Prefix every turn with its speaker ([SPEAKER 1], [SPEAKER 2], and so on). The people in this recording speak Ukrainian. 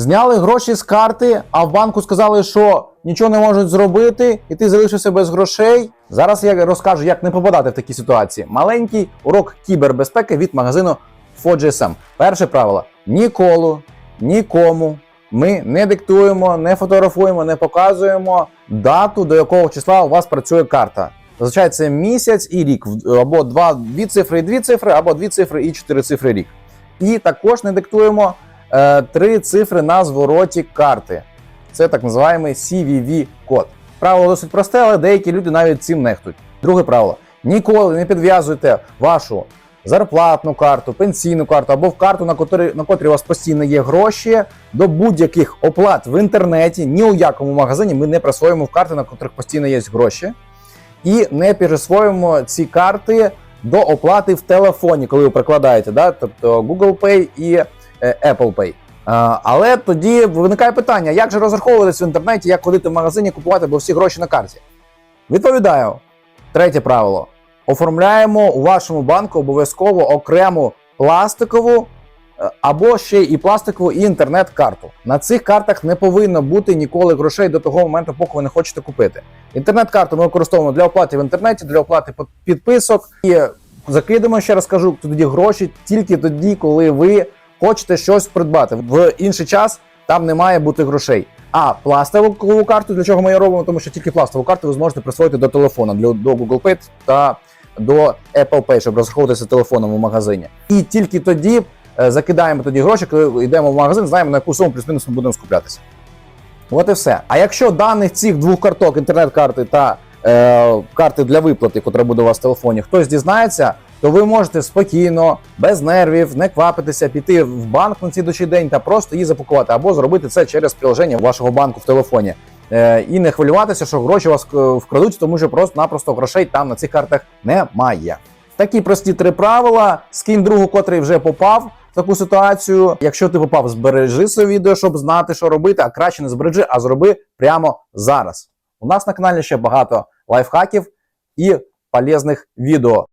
[SPEAKER 1] Зняли гроші з карти, а в банку сказали, що нічого не можуть зробити, і ти залишився без грошей. Зараз я розкажу, як не попадати в такі ситуації. Маленький урок кібербезпеки від магазину FOGSM. Перше правило: ніколи, нікому ми не диктуємо, не фотографуємо, не показуємо дату, до якого числа у вас працює карта. Зазвичай це місяць і рік, або два дві цифри і дві цифри, або дві цифри і чотири цифри рік. І також не диктуємо три цифри на звороті карти. Це так називаємо CVV-код. Правило досить просте, але деякі люди навіть цим нехтують. Друге правило: ніколи не підв'язуйте вашу зарплатну карту, пенсійну карту або в карту, на котрій, на котрій у вас постійно є гроші, до будь-яких оплат в інтернеті. Ні у якому магазині ми не присвоїмо в карти, на котрих постійно є гроші. І не присвоїмо ці карти до оплати в телефоні, коли ви прикладаєте, да? тобто Google Pay і е, Apple Pay. Але тоді виникає питання: як же розраховуватись в інтернеті, як ходити в магазині, купувати, бо всі гроші на карті? Відповідаю. Третє правило: оформляємо у вашому банку обов'язково окрему пластикову е, або ще і пластикову і інтернет-карту. На цих картах не повинно бути ніколи грошей до того моменту, поки ви не хочете купити. Інтернет-карту ми використовуємо для оплати в інтернеті, для оплати підписок і закидемо, ще раз кажу, тоді гроші тільки тоді, коли ви хочете щось придбати. В інший час там не має бути грошей. А пластикову карту для чого ми її робимо? Тому що тільки пластикову карту ви зможете присвоїти до телефона, для до Google Pay та до Apple Pay, щоб розраховуватися телефоном у магазині. І тільки тоді е, закидаємо тоді гроші, коли йдемо в магазин, знаємо на яку суму плюс-мінус ми будемо скуплятися. От і все. А якщо даних цих двох карток, інтернет-карти та е, карти для виплати, котра буде у вас в телефоні, хтось дізнається, то ви можете спокійно, без нервів, не квапитися, піти в банк на цей дочий день та просто її запакувати, або зробити це через приложення вашого банку в телефоні. Е, і не хвилюватися, що гроші вас е, вкрадуть, тому що просто-напросто грошей там на цих картах немає. Такі прості три правила. Скинь другу, котрий вже попав в таку ситуацію. Якщо ти попав, збережи своє відео, щоб знати, що робити, а краще не збережи, а зроби прямо зараз. У нас на каналі ще багато лайфхаків і полезних відео.